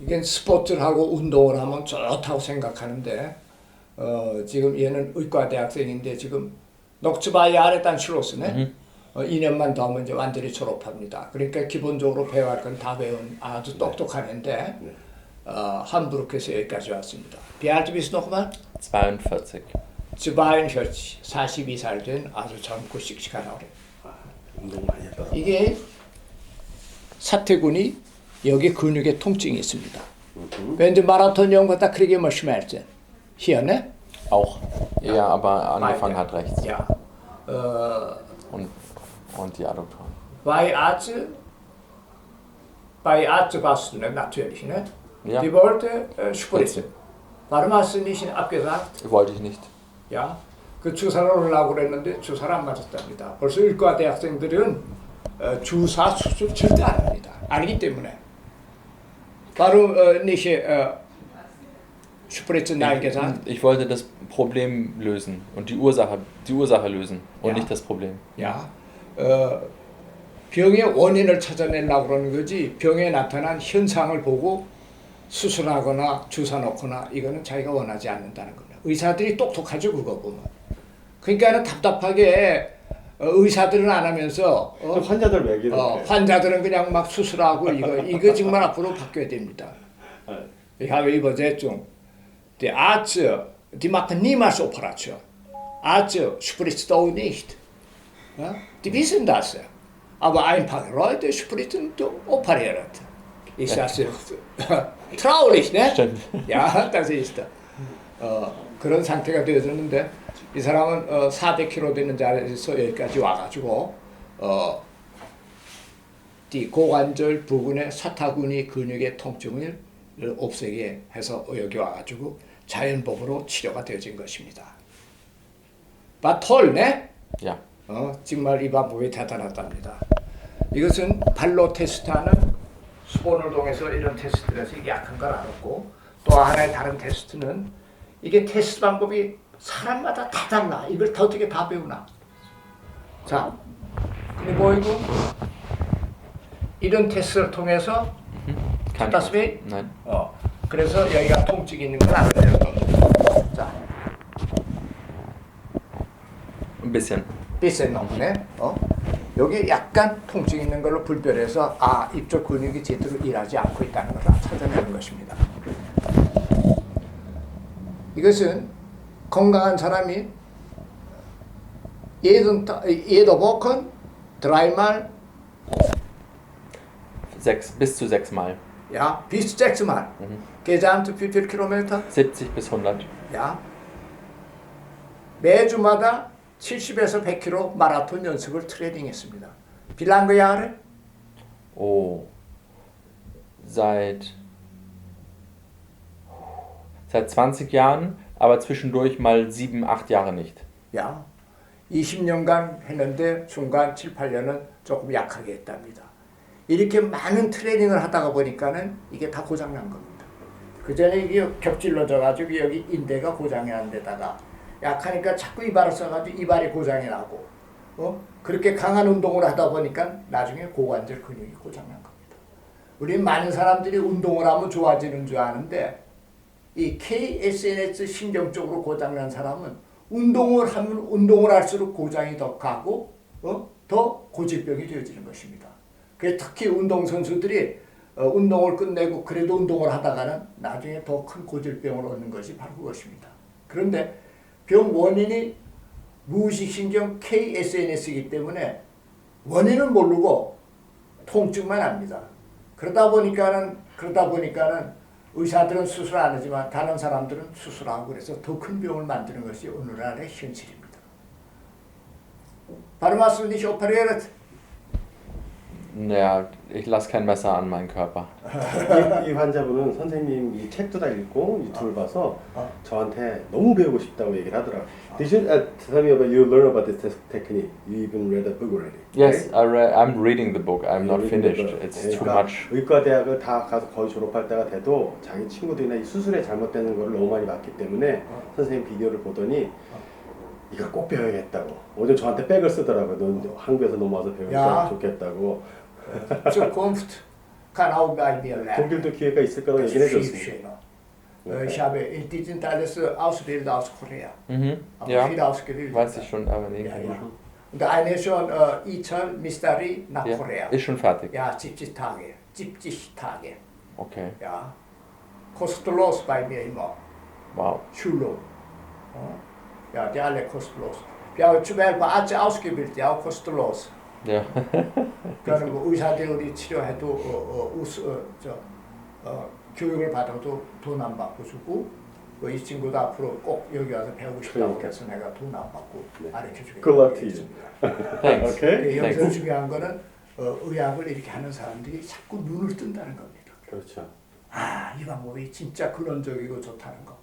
이게 스포츠를 하고 운동을 하면 좋다고 생각하는데 어, 지금 얘는 의과 대학생인데 지금 녹츠바이 아래단 슐로스네 어, 2년만 더 하면 이제 완전히 졸업합니다. 그러니까 기본적으로 배워야 할 건 다 배운 아주 똑똑한 애인데 어, 함부르크에서 여기까지 왔습니다. 비알트 비스 노크만 42. 즈바인 혈치 42살 된 아주 젊고 씩씩한 어린 운동 많이 했다. 이게 사태군이 여기 근육에 통증이 있습니다. Wenn du Marathon jung da kriege ich immer Schmerzen. Hier, ne? Auch. Ja, aber angefangen Beide. hat rechts. Ja. Äh, Und, und die Adduktoren. bei Arzt, bei Arzt warst du ne? natürlich, ne? Ja. Die wollte äh, spritzen. Warum hast du nicht abgesagt? Wollte ich nicht. 야, 그 주사를 올라고 그랬는데 주사를 안 맞았답니다. 벌써 일과 대학생들은 어, 주사 수술 절대 안 합니다. 아니기 때문에. 바로 어, 니시 어, Nein gesagt. Ich wollte das Problem lösen und die Ursache, die Ursache lösen und Ja. nicht das Problem. 야, 어, 병의 원인을 찾아내려고 그러는 거지 병에 나타난 현상을 보고 수술하거나 주사 놓거나 이거는 자기가 원하지 않는다는 겁니다. 의사들이 똑똑하죠 그거 보면. 그러니까 는 답답하게 어, 의사들은 안 하면서 어, 환자들 먹이는 어, 환자들은 그냥 막 수술하고 이거 이거 정말 앞으로 바뀌어야 됩니다. Ich habe Übersetzung. Der Arzt, die machen niemals Operation. Arzt spritzt auch nicht. Ja? Die wissen das. Aber ein paar Leute spritzen und operieren. Ist das traurig, ne? Stimmt. Ja, das ist 어, 그런 상태가 되어졌는데 이 사람은 어, 400kg 되는 자리에서 여기까지 와가지고 어, 이 고관절 부근의 사타구니 근육의 통증을 없애게 해서 여기 와가지고 자연법으로 치료가 되어진 것입니다. 바톨네? Ja. 어, 정말 이 방법이 대단하답니다. 이것은 발로 테스트하는 수본을 통해서 이런 테스트를 해서 이게 약한 걸 알았고 또 하나의 다른 테스트는 이게 테스트 방법이 사람마다 다 달라. 이걸 다 어떻게 다 배우나. 자, 근데 보이고 이런 테스트를 통해서 weh? Nein. 어, 그래서 여기가 통증이 있는 걸 알아내는 겁니다. 자, Ein bisschen. 삐센 넘네. 어? 여기 약간 통증 있는 걸로 불별해서 아 이쪽 근육이 제대로 일하지 않고 있다는 걸 찾아내는 것입니다. 이것은 건강한 사람이 jeden, Ta- jede Woche dreimal, Sechs, bis zu sechs Mal. ja, bis sechsmal. Gesamt wie viel Kilometer? 70 bis 100. 야, 매주마다 70에서 100km 마라톤 연습을 트레이닝했습니다. 빌랑그 야를 Oh. Seit. Seit 20 Jahren, aber zwischendurch mal 7, 8 Jahre nicht. 야, 20년간 했는데 중간 7, 8년은 조금 약하게 했답니다. 이렇게 많은 트레이닝을 하다가 보니까는 이게 다 고장난 겁니다. 그 전에 이게 겹질러져 가지고 여기 인대가 고장이 안 되다가 약하니까 자꾸 이발을 써가지고 이발이 고장이 나고 어? 그렇게 강한 운동을 하다 보니까 나중에 고관절 근육이 고장난 겁니다. 우리 많은 사람들이 운동을 하면 좋아지는 줄 아는데 이 KSNS 신경적으로 고장난 사람은 운동을 하면 운동을 할수록 고장이 더 가고 어? 더 고질병이 되어지는 것입니다. 특히 운동 선수들이 어, 운동을 끝내고 그래도 운동을 하다가는 나중에 더 큰 고질병을 얻는 것이 바로 그것입니다. 그런데 병 원인이 무의식신경 KSNS이기 때문에 원인은 모르고 통증만 압니다. 그러다 보니까는 그러다 보니까는 의사들은 수술 안 하지만 다른 사람들은 수술하고 그래서 더 큰 병을 만드는 것이 오늘날의 현실입니다. Nicht operiert? Ja, ich lasse kein Messer an meinen Körper. 이, 이 환자분은 선생님 이 책도 다 읽고 유튜브를 봐서 어. 저한테 너무 배우고 싶다고 얘기를 하더라고요. Did you uh, tell me about you learn about this te- technique? You even read the book already? Yes, right? I re- I'm reading the book. I'm not reading the finished. book. It's too 그러니까 much. 의과 대학을 다 가서 거의 졸업할 때가 돼도 자기 친구들이나 이 수술에 잘못되는 걸 너무 많이 봤기 때문에 선생님 비디오를 보더니 이거 꼭 배워야겠다고. 오늘 저한테 백을 쓰더라고요. 넌 한국에서 넘어와서 배우면 야. 좋겠다고. Zukunft kann auch bei mir lernen. 독일도 기회가 있을 거라고 Das 얘기를 ist viel 해줬습니다. schöner. Äh, Ich habe in diesen alles äh, Ausbilder aus Korea. Mhm. Aber Ja, viel ausgebildet. weiß ich schon, aber nee. Ja, ja. Und der eine schon äh, Ichal Mistari nach Ja, Korea. ist schon fertig. Ja, 70 Tage. 70 Tage. Okay, Ja. Kostenlos bei mir immer. wow. Schulung. Ja, ja die alle kostenlos. Ja, zum Beispiel Arzt ausgebildet, ja, auch kostenlos. Ja, 그러니까 뭐 의사들이 치료해도 어, 어, 우스, 어, 저, 어, 교육을 받아도 돈 안 받고 주고 뭐 이 친구도 앞으로 꼭 여기 와서 배우고 싶다고 그러니까. 해서 내가 돈 안 받고 네. 가르쳐 주겠다. Good luck to you. thanks. 오케이. 여기서 Thanks. 중요한 거는 어, 의학을 이렇게 하는 사람들이 자꾸 눈을 뜬다는 겁니다. 그렇죠. 아, 이 방법이 진짜 근원적이고 좋다는 거.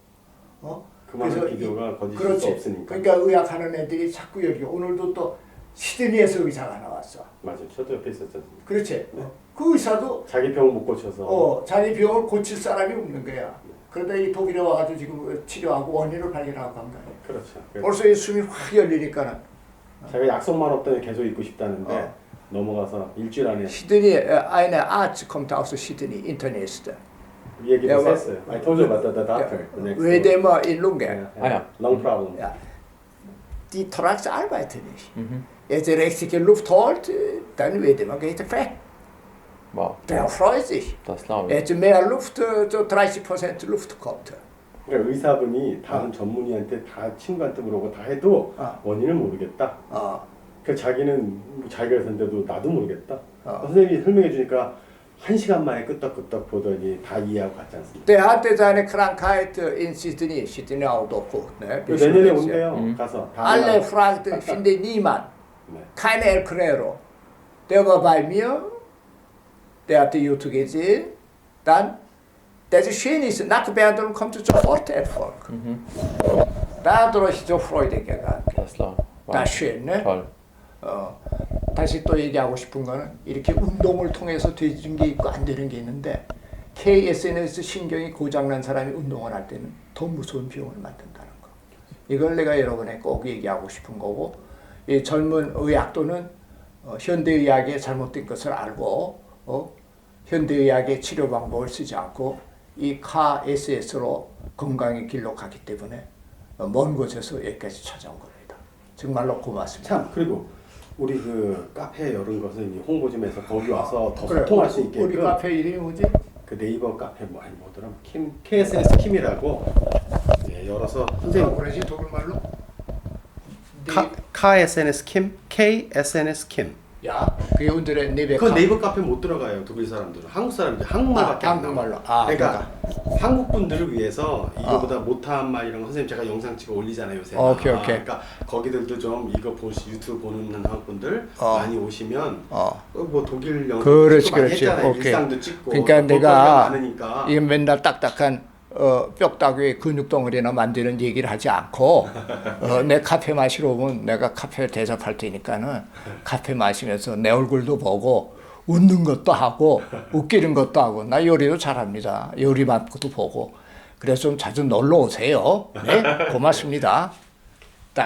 어? 그만한 그래서 이- 비디오가 거짓일 수. 없으니까. 그러니까 의학하는 애들이 자꾸 여기 오늘도 또 시드니에서 의사가 나왔어. 맞아요. 저도 옆에 있었잖아요. 그렇지. 네. 어. 그 의사도 자기 병 못 고쳐서 어, 자기 병을 고칠 사람이 없는 거야. 그러다 이 독일에 와가지고 지금 치료하고 원인을 발견하고 한 거야. 그렇죠. 벌써 이 숨이 확 열리니까는 자기가 약속만 없다면 계속 있고 싶다는데 어. 넘어가서 일주일 안에 시드니 kommt aus Sydney Internist. 이 얘기도 야, 뭐- 했어요. I told you about the, the doctor. the next door. Wedemer in Lunge. Yeah, ja. Lung problem. Ja. Die Thorax arbeitet nicht. Mhm. Wenn die richtige Luft holt, dann Wedemer geht er weg. Wow, Der freut sich. das glaube ich. Wenn mehr Luft, äh, so 30% Luft kommt. 그러니까 의사분이 다른 전문의한테 다 친구한테 물어보고 다 해도 어. 원인을 모르겠다. 어. 그 자기는 자기가 했는데도 나도 모르겠다. 어. 선생님이 설명해 주니까 한 시간 만에 끄떡끄떡 보더니 다 이해하고 갔지 않습니까? Der hatte seine Krankheit in Sydney, Sydney auch doku. Ne? 그 내년에 온대요. 음. 가서 다 Alle 알아. fragten, finde niemand. 네. Keine Erklärung. Der war bei mir, der hatte YouTube gesehen. Dann, das ist schön ist, nach der Behandlung kommt sofort Erfolg. Mhm. Dadurch so Freude gegangen. Das glaube ich. Wow. Das ist schön, ne? Toll. 어, 다시 또 얘기하고 싶은 거는 이렇게 운동을 통해서 되는 게 있고 안 되는 게 있는데 KSNS 신경이 고장난 사람이 운동을 할 때는 더 무서운 병을 만든다는 거. 이걸 내가 여러분에 꼭 얘기하고 싶은 거고 이 젊은 의학도는 어, 현대의학의 잘못된 것을 알고 어, 현대의학의 치료 방법을 쓰지 않고 이 KSS로 건강의 길로 가기 때문에 어, 먼 곳에서 여기까지 찾아온 겁니다. 정말로 고맙습니다. 참 그리고 우리 그 카페 열은 것은 이 홍보 좀 해서 거기 와서 더 그래, 소통할 수 우리- 있게끔 우리 카페 이름이 뭐지? 그 네이버 카페 뭐 아니 뭐더라 킴 KSS 킴이라고 예, 열어서 선생님 그러지 독일말로? 카, 카 SNS 킴 KSNS 킴 야, 그게 오늘의 네베 그 네이버 카페 못 들어가요 독일 사람들은 한국 사람들 한국말밖에 아, 안 한국말로. 아, 그러니까 한국 분들을 위해서 이거보다 못한 말 이런 거 선생님 제가 영상 찍어 올리잖아요 요새 오케이, 아, 오케이. 그러니까 거기들도 좀 이거 보시 유튜브 보는 한국 분들 어. 많이 오시면 어. 어, 뭐 독일 영상 그렇지, 많이 그렇지. 했잖아요. 오케이. 일상도 찍고 그러니까 또 볼거리가 내가 많으니까 이게 맨날 딱딱한 어, 뼈다귀 근육 덩어리나 만드는 얘기를 하지 않고 어, 내 카페 마시러 오면 내가 카페 대접할 테니까는 카페 마시면서 내 얼굴도 보고 웃는 것도 하고 웃기는 것도 하고 나 요리도 잘합니다. 요리 맛도 보고 그래서 좀 자주 놀러 오세요. 네, 고맙습니다.